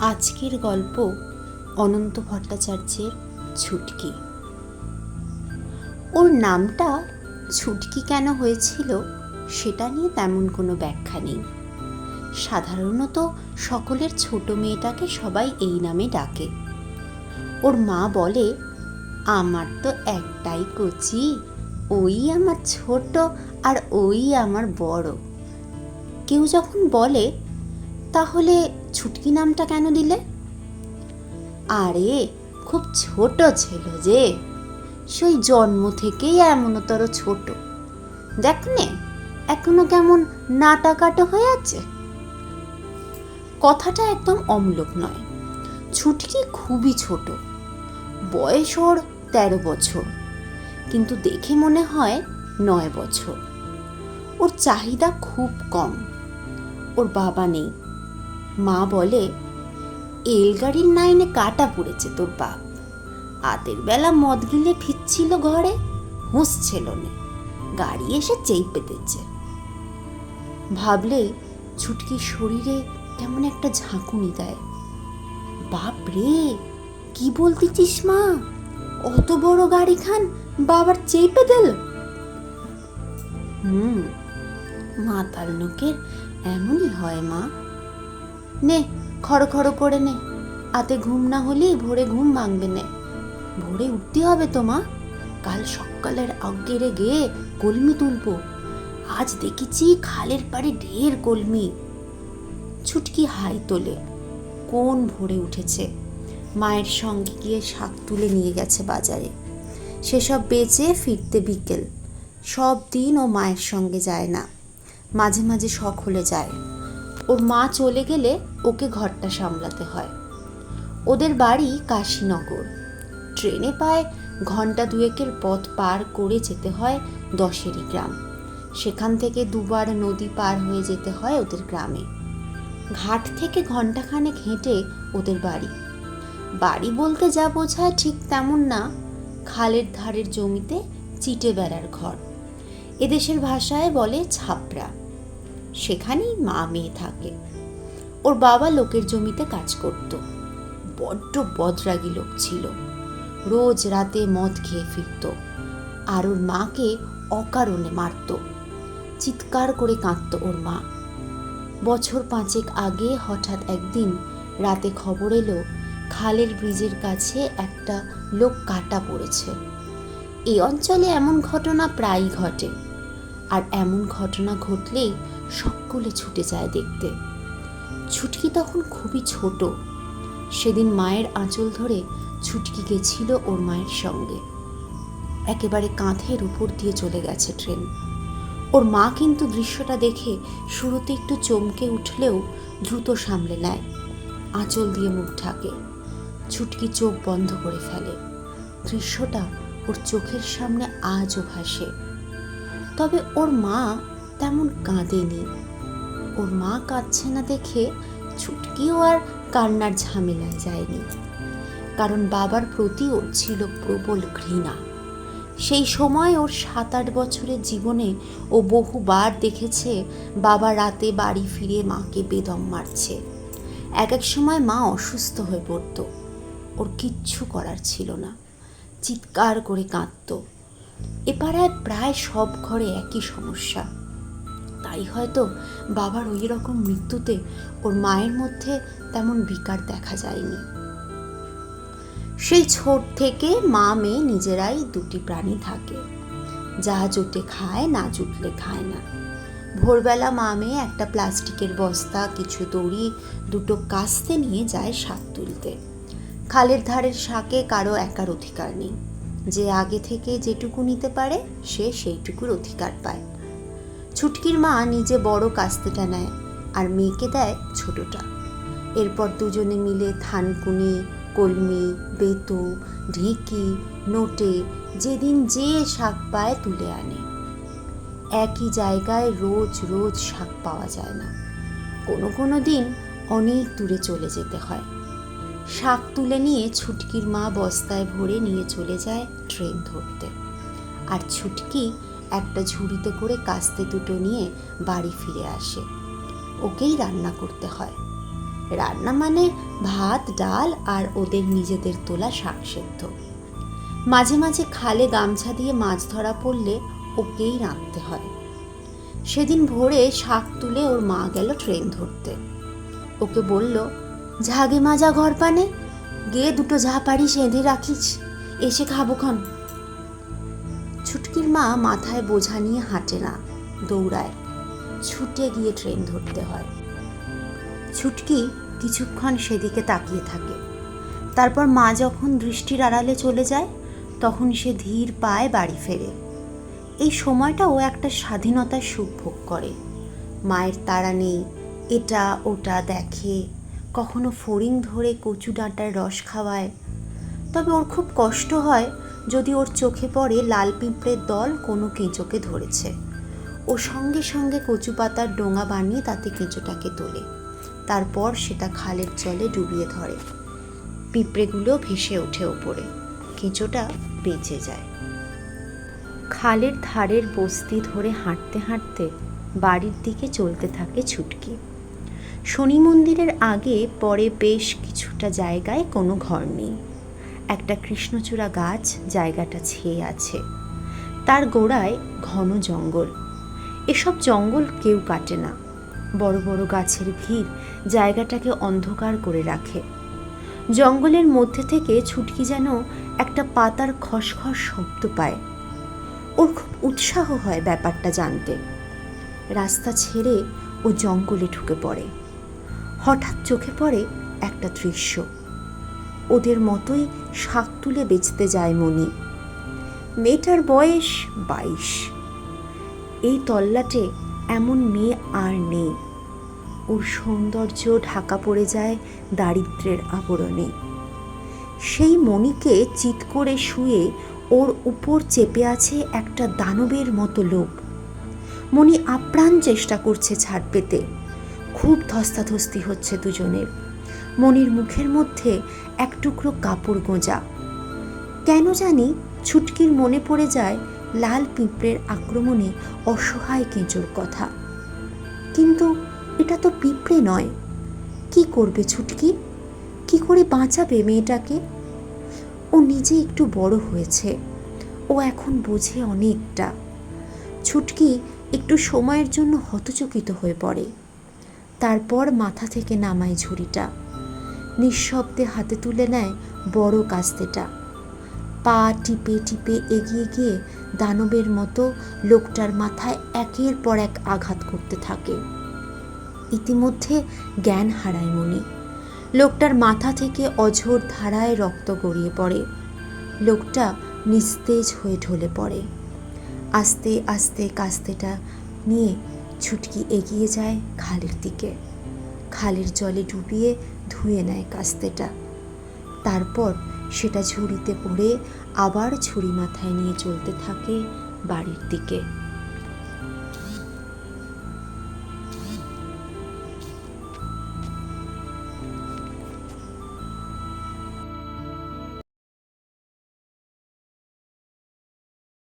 আজকের গল্প অনন্ত ভট্টাচার্যের ছুটকি। ওর নামটা ছুটকি কেন হয়েছিল সেটা নিয়ে তেমন কোনো ব্যাখ্যা নেই। সাধারণত সকলের ছোট মেয়েটাকে সবাই এই নামে ডাকে। ওর মা বলে, আমার তো একটাই কচি, ওই আমার ছোট আর ওই আমার বড়। কেউ যখন বলে, তাহলে ছুটকি নামটা কেন দিলে? আরে, খুব ছোট ছিল যে। সেই জন্ম থেকেই এমনতর ছোট। দেখ নে, এখনও কেমন নাটাকাটো হয়ে আছে? কথাটা একদম অমূলক নয়। ছুটকি খুবই ছোট। বয়স ওর তেরো বছর। কিন্তু দেখে মনে হয় নয় বছর। ওর চাহিদা খুব কম। ওর বাবা নেই। মা বলে এলগাড়ির নাইনে কাটা পড়েছে তোর বাপ। আতের বেলা মদ গিলে ফিরছিল ঘরে হুঁসছিল নে। গাড়ি এসে চেপে দিচ্ছে ভাবলে ছুটকির শরীরে কেমন একটা ঝাঁকুনি দেয়। বাপ রে, কি বলতেছিস মা? অত বড় গাড়ি খান, বাবার চেপে দিল হুম, মাতাল লোকের এমনই হয় মা। নে, খড় খড় করে নে। আতে ঘুম না হলেই ভোরে ঘুম ভাঙবে নে। ভোরে উঠতে হবে তো মা। কাল সকালের আগ্গেরে গিয়ে কলমি তুলবো। আজ দেখেছি খালের পাড়ে ঢের কলমি। ছুটকি হাই তোলে, কোন ভোরে উঠেছে? মায়ের সঙ্গে গিয়ে শাক তুলে নিয়ে গেছে বাজারে। সেসব বেচে ফিরতে বিকেল। সব দিন ও মায়ের সঙ্গে যায় না। মাঝে মাঝে শখ হলে যায়। ওর মা চলে গেলে ওকে ঘরটা সামলাতে হয়। ওদের বাড়ি কাশীনগর। ট্রেনে পায় ঘণ্টা দুয়েকের পথ পার করে যেতে হয় দশেরই গ্রাম। সেখান থেকে দুবার নদী পার হয়ে যেতে হয় ওদের গ্রামে। ঘাট থেকে ঘন্টাখানেক হেঁটে ওদের বাড়ি। বাড়ি বলতে যা বোঝায় ঠিক তেমন না, খালের ধারের জমিতে চিটে বেড়ার ঘর। এদেশের ভাষায় বলে ছাপড়া সেখানেই মা মেয়ে থাকে। ওর বাবা লোকের জমিতে কাজ করত। বড্ড বদরাগী লোক ছিল। রোজ রাতে মদ খেয়ে ফিরত। আর ওর মাকে অকারণে মারত। চিৎকার করে কাঁদত ওর মা। বছর পাঁচেক আগে হঠাৎ একদিন রাতে খবর এলো, খালের ব্রিজের কাছে একটা লোক কাটা পড়েছে। এই অঞ্চলে এমন ঘটনা প্রায়ই ঘটে। আর এমন ঘটনা ঘটলেই সকলে ছুটে যায় দেখতে। ছুটকি তখন খুবই ছোট। সেদিন মায়ের আঁচল ধরে ছুটকি গেছিল ওর মায়ের সঙ্গে। একেবারে কাঁধের উপর দিয়ে চলে গেছে ট্রেন। ওর মা কিন্তু দৃশ্যটা দেখে শুরুতে একটু চমকে উঠলেও দ্রুত সামলে নেয়। আঁচল দিয়ে মুখ ঢাকে। ছুটকি চোখ বন্ধ করে ফেলে। দৃশ্যটা ওর চোখের সামনে আজও ভাসে। তবে ওর মা তেমন কাঁদেনি। ওর মা কাঁদছে না দেখে ছুটকিও আর কান্নার ঝামেলায় যায়নি। কারণ বাবার প্রতি ওর ছিল প্রবল ঘৃণা। সেই সময় ওর সাত আট বছরের জীবনে ও বহুবার দেখেছে বাবা রাতে বাড়ি ফিরে মাকে বেদম মারছে। এক এক সময় মা অসুস্থ হয়ে পড়তো। ওর কিচ্ছু করার ছিল না। চিৎকার করে কাঁদতো। এ পাড়ায় প্রায় সব ঘরে একই সমস্যা। তাই হয়তো বাবার ওই রকম মৃত্যুতে ওর মায়ের মধ্যে তেমন বিকার দেখা যায়নি। সেই ছোট থেকে মা মেয়ে নিজেরাই দুটি প্রাণী থাকে। যা জোটে খায়, না জুটলে খায় না। ভোরবেলা মা মেয়ে একটা প্লাস্টিকের বস্তা, কিছু দড়ি, দুটো কাস্তে নিয়ে যায় শাক তুলতে। খালের ধারের শাকে কারও একার অধিকার নেই। যে আগে থেকে যেটুকু নিতে পারে, সে সেইটুকুর অধিকার পায়। ছুটকির মা নিজে বড় কাস্তেটা নেয় আর মেয়েকে দেয় ছোটটা। এরপর দুজনে মিলে থানকুনি কলমি, বেতু, ঢিকি, নোটে যেদিন যে শাক পায় তুলে আনে। একই জায়গায় রোজ রোজ শাক পাওয়া যায় না। কোনো কোনো দিন অনেক দূরে চলে যেতে হয়। শাক তুলে নিয়ে ছুটকির মা বস্তায় ভরে নিয়ে চলে যায় ট্রেন ধরতে। আর ছুটকি একটা ঝুড়িতে করে কাস্তে দুটো নিয়ে বাড়ি ফিরে আসে। ওকেই রান্না করতে হয়। রান্না মানে ভাত, ডাল আর ওদের নিজেদের তোলা শাক সেদ্ধ। মাঝে মাঝে খালে গামছা দিয়ে মাছ ধরা পড়লে ওকেই রাঁধতে হয়। সেদিন ভোরে শাক তুলে ওর মা গেল ট্রেন ধরতে। ওকে বলল, ঝাগে মাজা ঘর পানে গিয়ে দুটো ঝা পারি সেঁধে রাখিস, এসে খাব ক্ষণ ছুটকির মা মাথায় বোঝা নিয়ে হাঁটে না, দৌড়ায়। ছুটে গিয়ে ট্রেন ধরতে হয়। ছুটকি কিছুক্ষণ সেদিকে তাকিয়ে থাকে। তারপর মা যখন দৃষ্টির আড়ালে চলে যায়, তখন সে ধীর পায়ে বাড়ি ফেরে। এই সময়টা ও একটা স্বাধীনতার সুখ ভোগ করে। মায়ের তাড়া নেই, এটা ওটা দেখে, কখনো ফড়িং ধরে কচু ডাঁটার রস খাওয়ায়। তবে ওর খুব কষ্ট হয় যদি ওর চোখে পড়ে লাল পিঁপড়ের দল, কোনো কেঁচোকে ধরেছে। ও সঙ্গে সঙ্গে কচু পাতার ডোঙা বানিয়ে তাতে কেঁচোটাকে তোলে। তারপর সেটা খালের জলে ডুবিয়ে ধরে। পিঁপড়েগুলো ভেসে ওঠে ওপরে। কেঁচোটা বেঁচে যায়। খালের ধারের বস্তি ধরে হাঁটতে হাঁটতে বাড়ির দিকে চলতে থাকে ছুটকি। শনি মন্দিরের আগে পরে বেশ কিছুটা জায়গায় কোনো ঘর নেই। একটা কৃষ্ণচূড়া গাছ জায়গাটা ছেয়ে আছে। তার গোড়ায় ঘন জঙ্গল। এসব জঙ্গল কেউ কাটে না। বড় বড় গাছের ভিড় জায়গাটাকে অন্ধকার করে রাখে। জঙ্গলের মধ্যে থেকে ছুটকি যেন একটা পাতার খসখস শব্দ পায়। ওর খুব উৎসাহ হয় ব্যাপারটা জানতে। রাস্তা ছেড়ে ও জঙ্গলে ঢুকে পড়ে। হঠাৎ চোখে পড়ে একটা দৃশ্য। ওদের মতোই শাক তুলে বেচতে যায় মনি মেয়েটার বয়স বাইশ। এই তল্লাটে এমন মেয়ে আর নেই। ওর সৌন্দর্য ঢাকা পড়ে যায় দারিদ্রের আবরণে। সেই মণিকে চিৎ করে শুয়ে ওর উপর চেপে আছে একটা দানবের মতো লোভ। মণি আপ্রাণ চেষ্টা করছে ছাড় পেতে। খুব ধস্তাধস্তি হচ্ছে দুজনের। মনির মুখের মধ্যে এক টুকরো কাপড় গোঁজা। কেন জানি ছুটকির মনে পড়ে যায় লাল পিঁপড়ের আক্রমণে অসহায় কেঁচোর কথা। কিন্তু এটা তো পিঁপড়ে নয়। কি করবে ছুটকি? কি করে বাঁচাবে মেয়েটাকে? ও নিজে একটু বড় হয়েছে। ও এখন বোঝে অনেকটা। ছুটকি একটু সময়ের জন্য হতচকিত হয়ে পড়ে। তারপর মাথা থেকে নামায় ঝুড়িটা। নিঃশব্দে হাতে তুলে নেয় বড় কাস্তেটা। পা টিপে টিপে এগিয়ে গিয়ে দানবের মতো লোকটার মাথায় একের পর এক আঘাত করতে থাকে। ইতিমধ্যে জ্ঞান হারায় মনি। লোকটার মাথা থেকে অঝোর ধারায় রক্ত গড়িয়ে পড়ে। লোকটা নিস্তেজ হয়ে ঢলে পড়ে। আস্তে আস্তে কাস্তেটা নিয়ে ছুটকি এগিয়ে যায় খালের দিকে। খালের জলে ডুবিয়ে ধুয়ে নেয় কাস্তেটা। তারপর সেটা ঝুড়িতে পড়ে আবার ছুরি মাথায় নিয়ে চলতে থাকে বাড়ির দিকে।